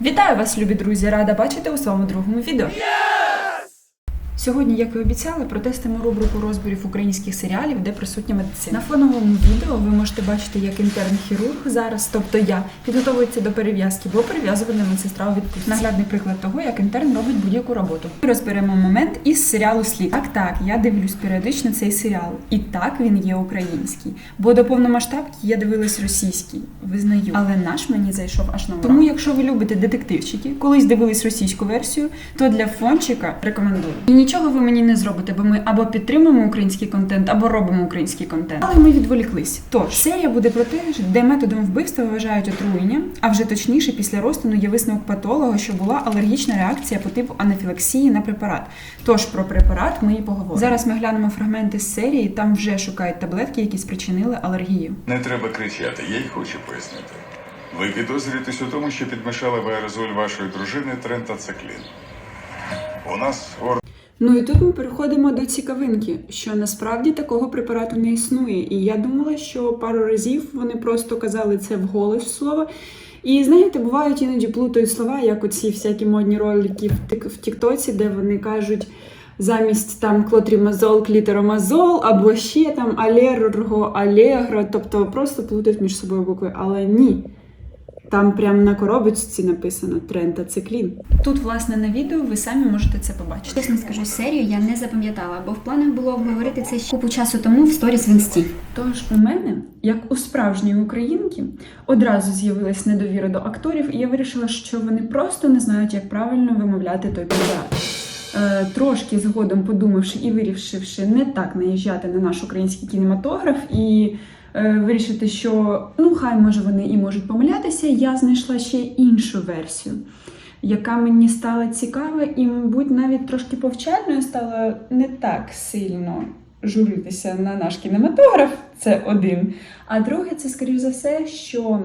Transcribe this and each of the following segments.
Вітаю вас, любі друзі! Рада бачити у своєму другому відео. Сьогодні, як і обіцяли, протестимо рубрику розборів українських серіалів, де присутня медицина. На фоновому відео ви можете бачити, як інтерн-хірург зараз, тобто я, підготовується до перев'язки, бо перев'язувальна медсестра у відпустці. Наглядний приклад того, як інтерн робить будь-яку роботу. Ми розберемо момент із серіалу Слід. Так, так, я дивлюсь періодично цей серіал, і так він є український. Бо до повномасштабки я дивилась російський, визнаю. Але наш мені зайшов аж на ура. Тому, якщо ви любите детективчики, колись дивились російську версію, то для фончика рекомендую. Нічого ви мені не зробите, бо ми або підтримуємо український контент, або робимо український контент. Але ми відволіклись. Тож серія буде про те, де методом вбивства вважають отруєння, а вже точніше, після розтину є висновок патолога, що була алергічна реакція по типу анафілаксії на препарат. Тож про препарат ми і поговоримо. Зараз ми глянемо фрагменти з серії. Там вже шукають таблетки, які спричинили алергію. Не треба кричати, я й хочу пояснити. Ви підозрюєтесь у тому, що підмішали в аерозоль вашої дружини трентацеклін. У нас ор... Ну і тут ми переходимо до цікавинки, що насправді такого препарату не існує. І я думала, що пару разів вони просто казали це вголос слово. І знаєте, бувають іноді плутають слова, як оці всякі модні ролики в Тіктоці, де вони кажуть замість там клотрімазол, клітеромазол, або ще там алерго, алегро, тобто просто плутають між собою букви. Але ні. Там прямо на коробочці написано трентациклін. Тут, власне, на відео ви самі можете це побачити. Чесно скажу, серію я не запам'ятала, бо в планах було обговорити це ще купу часу тому в сторіс в інсті. Тож у мене, як у справжньої українки, одразу з'явилась недовіра до акторів, і я вирішила, що вони просто не знають, як правильно вимовляти той препарат. Е, трошки згодом подумавши і вирішивши не так наїжджати на наш український кінематограф і вирішити, що ну хай може вони і можуть помилятися, я знайшла ще іншу версію, яка мені стала цікава і, мабуть, навіть трошки повчальною стала не так сильно журитися на наш кінематограф. Це один. А друге, це, скоріш за все, що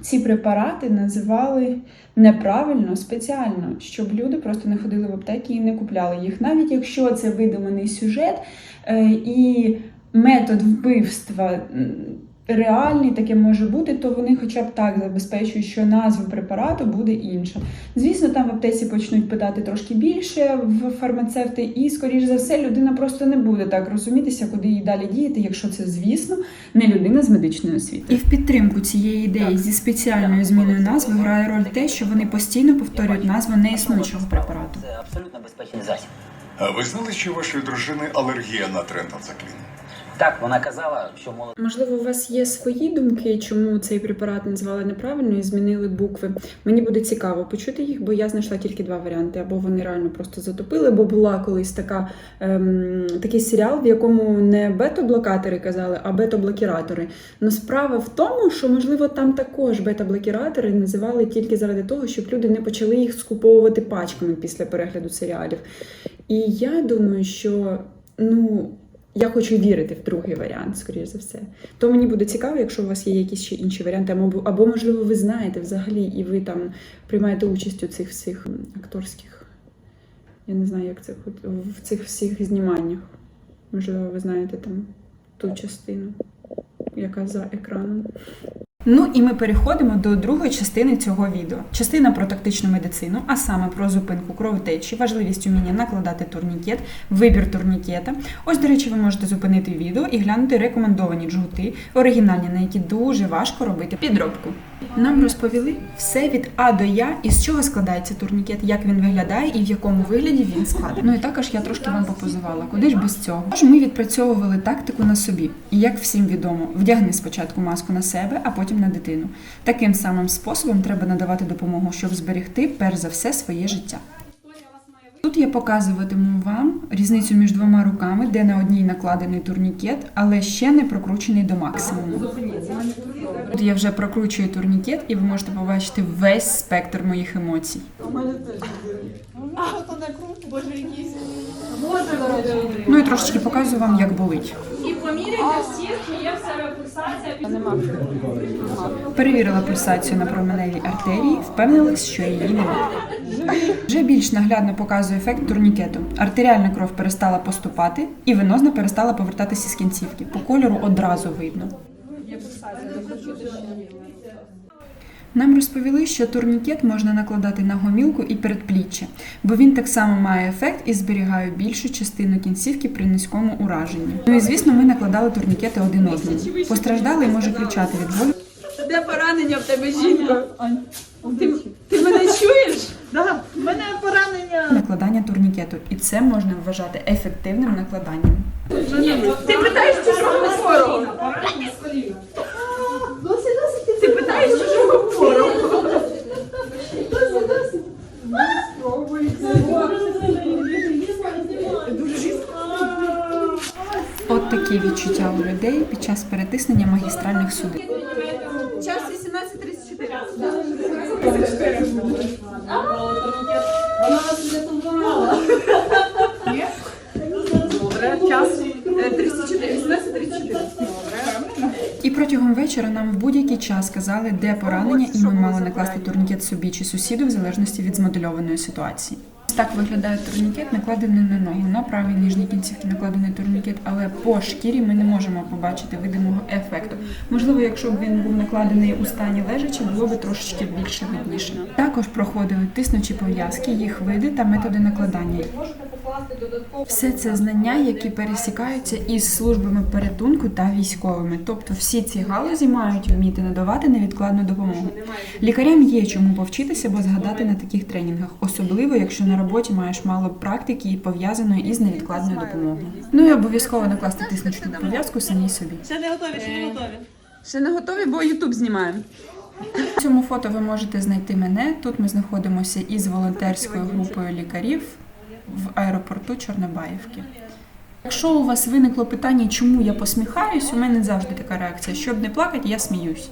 ці препарати називали неправильно, спеціально, щоб люди просто не ходили в аптеки і не купляли їх. Навіть якщо це видуманий сюжет е, і метод вбивства реальний, таке може бути, то вони хоча б так забезпечують, що назва препарату буде інша. Звісно, там в аптеці почнуть питати трошки більше в фармацевти, і, скоріш за все, людина просто не буде так розумітися, куди їй далі діяти, якщо це, звісно, не людина з медичної освіти. І в підтримку цієї ідеї зі спеціальною зміною назви грає роль те, що вони постійно повторюють назву неіснуючого препарату. Це абсолютно безпечний засіб. А ви знали, що у вашої дружини алергія на трентацеклін? Так, вона казала, що молод... Можливо, у вас є свої думки, чому цей препарат назвали неправильно і змінили букви. Мені буде цікаво почути їх, бо я знайшла тільки два варіанти: або вони реально просто затопили, бо була колись така, ем, такий серіал, в якому не бета-блокатори казали, а бета-блокіратори. Но справа в тому, що можливо там також бета-блокіратори називали тільки заради того, щоб люди не почали їх скуповувати пачками після перегляду серіалів. І я думаю, що ну. Я хочу вірити в другий варіант, скоріш за все. То мені буде цікаво, якщо у вас є якісь ще інші варіанти, або, або можливо, ви знаєте взагалі, і ви там приймаєте участь у цих всіх акторських. Я не знаю, як це в цих всіх зніманнях. Можливо, ви знаєте там ту частину, яка за екраном. Ну і ми переходимо до другої частини цього відео. Частина про тактичну медицину, а саме про зупинку кровотечі, важливість уміння накладати турнікет, вибір турнікета. Ось, до речі, ви можете зупинити відео і глянути рекомендовані джгути, оригінальні, на які дуже важко робити підробку. Нам розповіли все від А до Я, із чого складається турнікет, як він виглядає і в якому вигляді він складений. Ну і також я трошки вам попозувала. Куди ж без цього? Тож ми відпрацьовували тактику на собі. І як всім відомо, вдягни спочатку маску на себе, а потім на дитину. Таким самим способом треба надавати допомогу, щоб зберегти перш за все своє життя. Тут я показуватиму вам різницю між двома руками, де на одній накладений турнікет, але ще не прокручений до максимуму. Тут я вже прокручую турнікет, і ви можете побачити весь спектр моїх емоцій. Ну і трошечки показую вам, як болить. І поміряйте всіх, чи є в себе пульсація. Перевірила пульсацію на променевій артерії, впевнилась, що її немає. Вже більш наглядно показує ефект турнікету. Артеріальна кров перестала поступати, і венозна перестала повертатися з кінцівки. По кольору одразу видно. Нам розповіли, що турнікет можна накладати на гомілку і передпліччя, бо він так само має ефект і зберігає більшу частину кінцівки при низькому ураженні. Ну і звісно, ми накладали турнікети один одному. Постраждалий може кричати від болю. Де поранення в тебе, жінка? Ти, ти мене чуєш? Да, в мене поранення. Накладання турнікету, і це можна вважати ефективним накладанням. Ти питаєш чужого хворого. Ти питаєш чужого хворого. От такі відчуття у людей під час перетиснення магістральних судин. Час 18.34. Вона вас врятувала. Ні? Добре, час е, 34, 18.34. І протягом вечора нам в будь-який час сказали, де поранення, і ми мали накласти турнікет собі чи сусіду в залежності від змодельованої ситуації. Так виглядає турнікет, накладений на ногу. На правій нижній кінцівці накладений турнікет, але по шкірі ми не можемо побачити видимого ефекту. Можливо, якщо б він був накладений у стані лежачі, було б трошечки більше видніше. Також проходили тиснучі пов'язки, їх види та методи накладання. Все це знання, які пересікаються із службами порятунку та військовими. Тобто всі ці галузі мають вміти надавати невідкладну допомогу. Лікарям є чому повчитися або згадати на таких тренінгах, особливо якщо на роботі маєш мало практики і пов'язаної із невідкладною допомогою. Ну і обов'язково накласти тиснучну пов'язку самій собі. Ще не готові, ще не готові. Ще не готові, бо Ютуб знімаємо. На цьому фото ви можете знайти мене. Тут ми знаходимося із волонтерською групою лікарів в аеропорту Чорнобаївки. Якщо у вас виникло питання, чому я посміхаюсь, у мене завжди така реакція. Щоб не плакати, я сміюсь.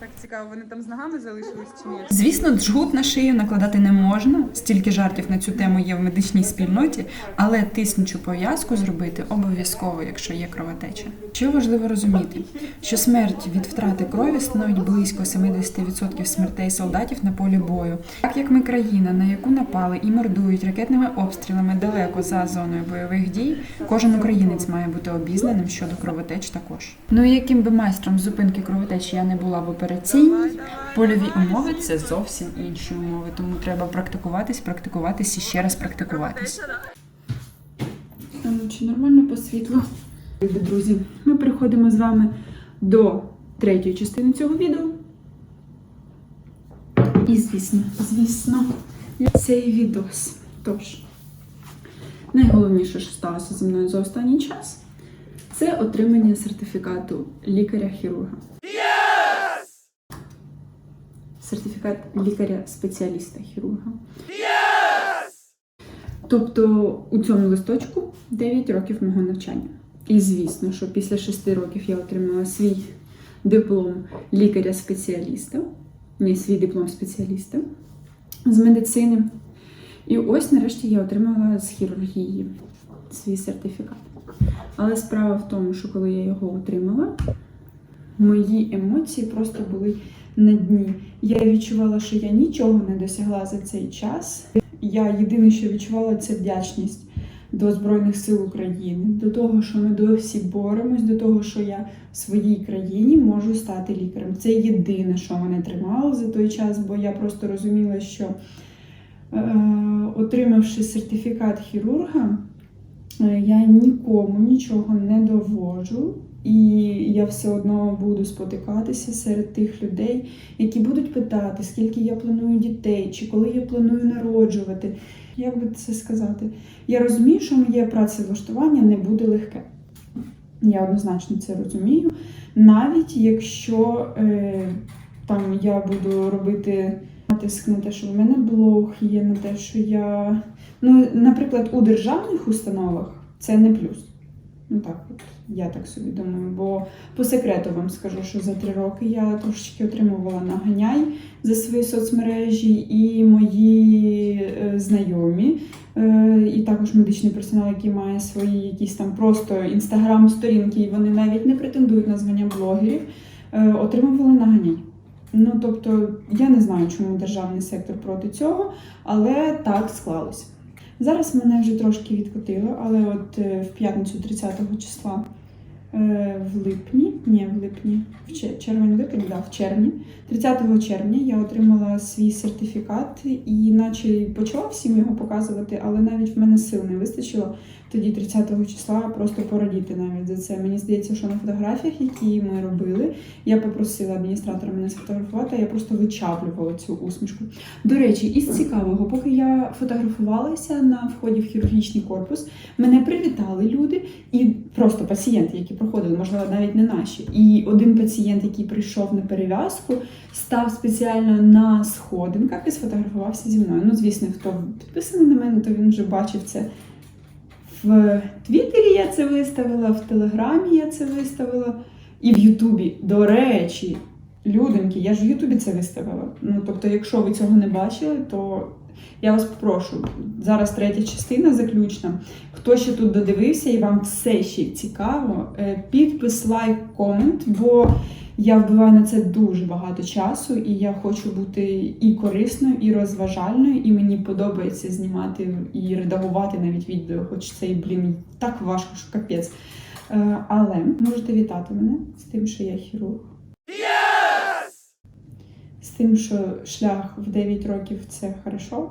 Так цікаво, вони там з ногами залишились чи ні? Звісно, джгут на шию накладати не можна. Стільки жартів на цю тему є в медичній спільноті, але тиснучу пов'язку зробити обов'язково, якщо є кровотеча. Що важливо розуміти, що смерть від втрати крові становить близько 70% смертей солдатів на полі бою. Так як ми країна, на яку напали і мордують ракетними обстрілами далеко за зоною бойових дій, кожен українець має бути обізнаним щодо кровотеч також. Ну і яким би майстром зупинки кровотечі я не була в операційній, польові умови це зовсім інші умови, тому треба практикуватись, практикуватись і ще раз практикуватись. Чи нормально по світлу? Друзі, ми переходимо з вами до третьої частини цього відео. І звісно, звісно, цей відос. Тож, найголовніше, що сталося зі мною за останній час, це отримання сертифікату лікаря-хірурга. Сертифікат лікаря-спеціаліста хірурга. Тобто у цьому листочку 9 років мого навчання. І звісно, що після 6 років я отримала свій диплом лікаря-спеціаліста, ні, свій диплом спеціаліста з медицини. І ось нарешті я отримала з хірургії свій сертифікат. Але справа в тому, що коли я його отримала, мої емоції просто були на дні. Я відчувала, що я нічого не досягла за цей час. Я єдине, що відчувала, це вдячність до Збройних сил України, до того, що ми досі боремось, до того, що я в своїй країні можу стати лікарем. Це єдине, що мене тримало за той час, бо я просто розуміла, що е, отримавши сертифікат хірурга, е, я нікому нічого не доводжу. І я все одно буду спотикатися серед тих людей, які будуть питати, скільки я планую дітей, чи коли я планую народжувати. Як би це сказати? Я розумію, що моє працевлаштування не буде легке. Я однозначно це розумію. Навіть якщо е, там я буду робити натиск на те, що в мене блог є, на те, що я. Ну, наприклад, у державних установах це не плюс. Ну так, от я так собі думаю. Бо по секрету вам скажу, що за три роки я трошечки отримувала наганяй за свої соцмережі, і мої е, знайомі, е, і також медичний персонал, який має свої якісь там просто інстаграм-сторінки, і вони навіть не претендують на звання блогерів, е, отримували наганяй. Ну тобто, я не знаю, чому державний сектор проти цього, але так склалося. Зараз мене вже трошки відкотило, але от е, в п'ятницю 30 числа в липні, ні, в липні, в чер- червень-липень, да, в червні. 30 червня я отримала свій сертифікат і наче почала всім його показувати, але навіть в мене сил не вистачило тоді 30 числа просто порадіти навіть за це. Мені здається, що на фотографіях, які ми робили, я попросила адміністратора мене сфотографувати, я просто вичавлювала цю усмішку. До речі, із цікавого, поки я фотографувалася на вході в хірургічний корпус, мене привітали люди і просто пацієнти, які проходили, можливо, навіть не наші. І один пацієнт, який прийшов на перев'язку, став спеціально на сходинках і сфотографувався зі мною. Ну, звісно, хто підписаний на мене, то він вже бачив це. В Твіттері я це виставила, в Телеграмі я це виставила, і в Ютубі. До речі, люденьки, я ж в Ютубі це виставила. Ну, тобто, якщо ви цього не бачили, то я вас попрошу. Зараз третя частина заключна. Хто ще тут додивився і вам все ще цікаво, е, підпис, лайк, комент, бо я вбиваю на це дуже багато часу, і я хочу бути і корисною, і розважальною, і мені подобається знімати і редагувати навіть відео, хоч це і, блін, так важко, що капець. Е, Але можете вітати мене з тим, що я хірург. Тим, що шлях в 9 років це хорошо.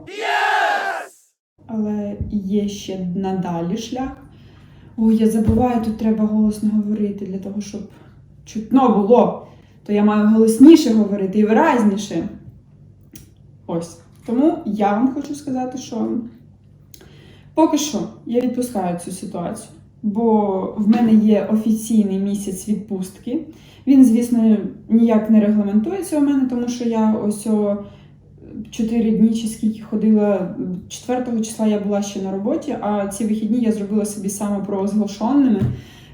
Але є ще надалі шлях. Ой, я забуваю, тут треба голосно говорити для того, щоб чутно було. То я маю голосніше говорити і виразніше. Ось. Тому я вам хочу сказати, що поки що я відпускаю цю ситуацію, бо в мене є офіційний місяць відпустки. Він, звісно, ніяк не регламентується у мене, тому що я ось о 4 дні чи скільки ходила. 4 числа я була ще на роботі, а ці вихідні я зробила собі самопровозглашеними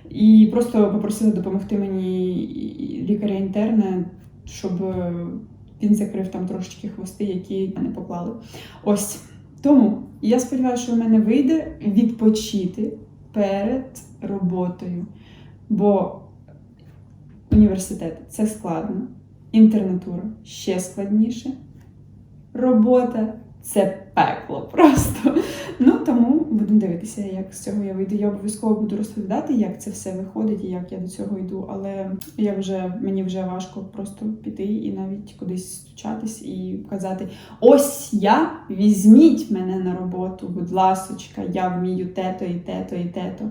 і просто попросила допомогти мені лікаря-інтерна, щоб е, він закрив там трошечки хвости, які не поклали. Ось. Тому я сподіваюся, що в мене вийде відпочити перед роботою. Бо університет це складно, інтернатура ще складніше. Робота це пекло просто. Ну тому будемо дивитися, як з цього я вийду. Я обов'язково буду розповідати, як це все виходить і як я до цього йду. Але я вже мені вже важко просто піти і навіть кудись стучатись і казати: ось я, візьміть мене на роботу, будь ласочка, я вмію те-то і те-то, і те-то.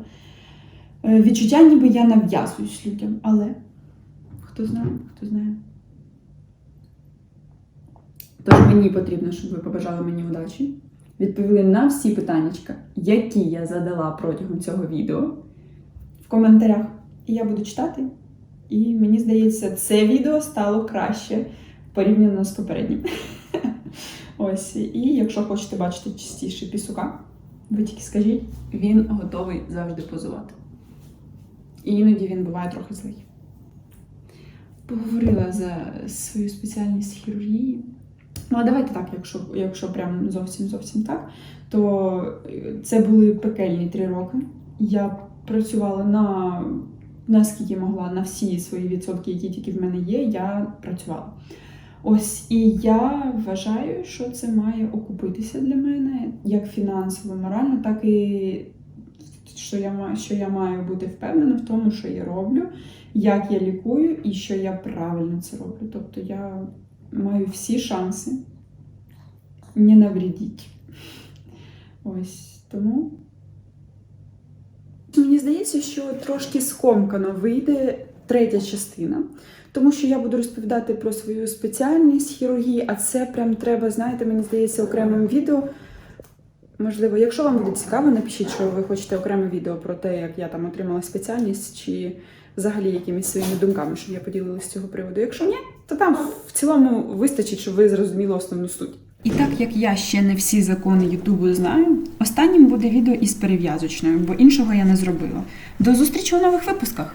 Е, Відчуття, ніби я нав'язуюсь людям, але хто знає, хто знає. Тож мені потрібно, щоб ви побажали мені удачі, відповіли на всі питання, які я задала протягом цього відео в коментарях. І я буду читати. І мені здається, це відео стало краще порівняно з попереднім. Ось, і якщо хочете бачити частіше пісука, ви тільки скажіть, він готовий завжди позувати. І іноді він буває трохи злий. Поговорила за свою спеціальність хірургії. Ну, а давайте так, якщо, якщо прям зовсім зовсім так, то це були пекельні три роки. Я працювала на наскільки могла на всі свої відсотки, які тільки в мене є, я працювала. Ось і я вважаю, що це має окупитися для мене як фінансово, морально, так і що я маю, що я маю бути впевнена в тому, що я роблю, як я лікую і що я правильно це роблю. Тобто я маю всі шанси не навредити. Ось тому. Мені здається, що трошки скомкано вийде третя частина, тому що я буду розповідати про свою спеціальність хірургії, а це прям треба, знаєте, мені здається, окремим відео. Можливо, якщо вам буде цікаво, напишіть, що ви хочете окреме відео про те, як я там отримала спеціальність, чи взагалі якимись своїми думками, щоб я поділилася з цього приводу. Якщо ні, то там в цілому вистачить, щоб ви зрозуміли основну суть. І так як я ще не всі закони Ютубу знаю, останнім буде відео із перев'язочною, бо іншого я не зробила. До зустрічі у нових випусках!